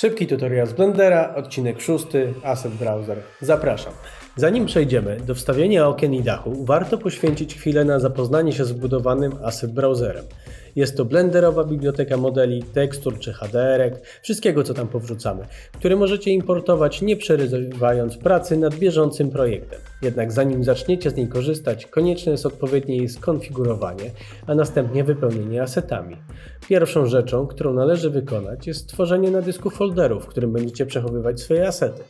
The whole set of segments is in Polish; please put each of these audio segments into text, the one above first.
Szybki tutorial z Blendera, odcinek 6, Asset Browser. Zapraszam. Zanim przejdziemy do wstawienia okien i dachu, warto poświęcić chwilę na zapoznanie się z wbudowanym Asset Browserem. Jest to blenderowa biblioteka modeli, tekstur czy HDR-ek, wszystkiego co tam powrzucamy, które możecie importować nie przerywając pracy nad bieżącym projektem. Jednak zanim zaczniecie z niej korzystać, konieczne jest odpowiednie jej skonfigurowanie, a następnie wypełnienie asetami. Pierwszą rzeczą, którą należy wykonać jest stworzenie na dysku folderu, w którym będziecie przechowywać swoje asety.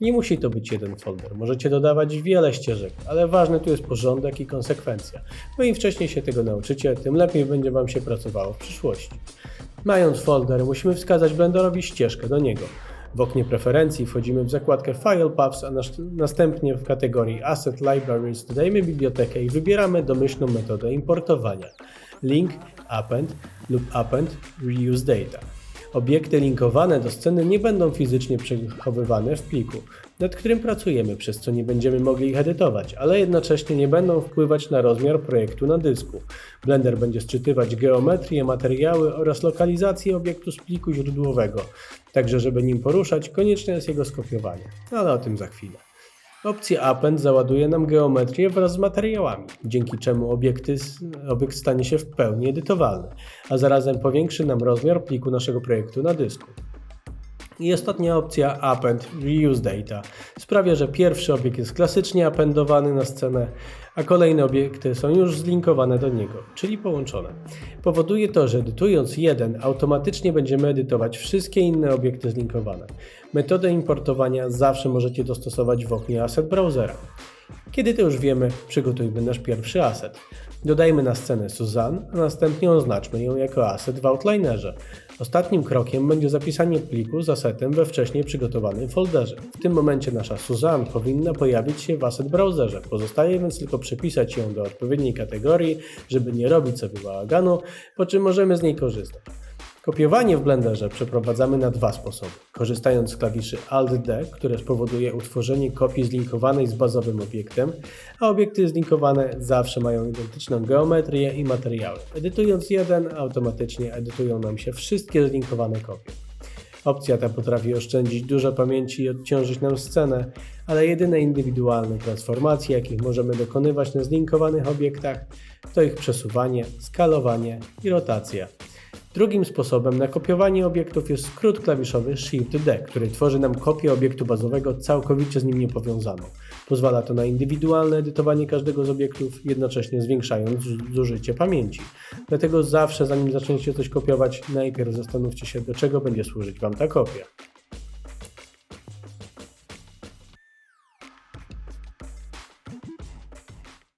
Nie musi to być jeden folder, możecie dodawać wiele ścieżek, ale ważny tu jest porządek i konsekwencja. Bo im wcześniej się tego nauczycie, tym lepiej będzie Wam się pracowało w przyszłości. Mając folder, musimy wskazać Blenderowi ścieżkę do niego. W oknie preferencji wchodzimy w zakładkę File Paths, a nas- następnie w kategorii Asset Libraries dodajemy bibliotekę i wybieramy domyślną metodę importowania. Link, append lub append reuse data. Obiekty linkowane do sceny nie będą fizycznie przechowywane w pliku, nad którym pracujemy, przez co nie będziemy mogli ich edytować, ale jednocześnie nie będą wpływać na rozmiar projektu na dysku. Blender będzie sczytywać geometrię, materiały oraz lokalizację obiektu z pliku źródłowego, także żeby nim poruszać, konieczne jest jego skopiowanie, ale o tym za chwilę. Opcja Append załaduje nam geometrię wraz z materiałami, dzięki czemu obiekty, obiekt stanie się w pełni edytowalny, a zarazem powiększy nam rozmiar pliku naszego projektu na dysku. I ostatnia opcja Append Reuse Data sprawia, że pierwszy obiekt jest klasycznie appendowany na scenę, a kolejne obiekty są już zlinkowane do niego, czyli połączone. Powoduje to, że edytując jeden, automatycznie będziemy edytować wszystkie inne obiekty zlinkowane. Metodę importowania zawsze możecie dostosować w oknie Asset Browsera. Kiedy to już wiemy, przygotujmy nasz pierwszy asset. Dodajmy na scenę Suzanne, a następnie oznaczmy ją jako asset w Outlinerze. Ostatnim krokiem będzie zapisanie pliku z assetem we wcześniej przygotowanym folderze. W tym momencie nasza Suzanne powinna pojawić się w asset browserze. Pozostaje więc tylko przypisać ją do odpowiedniej kategorii, żeby nie robić sobie bałaganu, po czym możemy z niej korzystać. Kopiowanie w Blenderze przeprowadzamy na dwa sposoby. Korzystając z klawiszy Alt-D, które spowoduje utworzenie kopii zlinkowanej z bazowym obiektem, a obiekty zlinkowane zawsze mają identyczną geometrię i materiały. Edytując jeden, automatycznie edytują nam się wszystkie zlinkowane kopie. Opcja ta potrafi oszczędzić dużo pamięci i odciążyć nam scenę, ale jedyne indywidualne transformacje, jakich możemy dokonywać na zlinkowanych obiektach, to ich przesuwanie, skalowanie i rotacja. Drugim sposobem na kopiowanie obiektów jest skrót klawiszowy Shift-D, który tworzy nam kopię obiektu bazowego całkowicie z nim niepowiązaną. Pozwala to na indywidualne edytowanie każdego z obiektów, jednocześnie zwiększając zużycie pamięci. Dlatego zawsze zanim zaczniecie coś kopiować, najpierw zastanówcie się, do czego będzie służyć Wam ta kopia.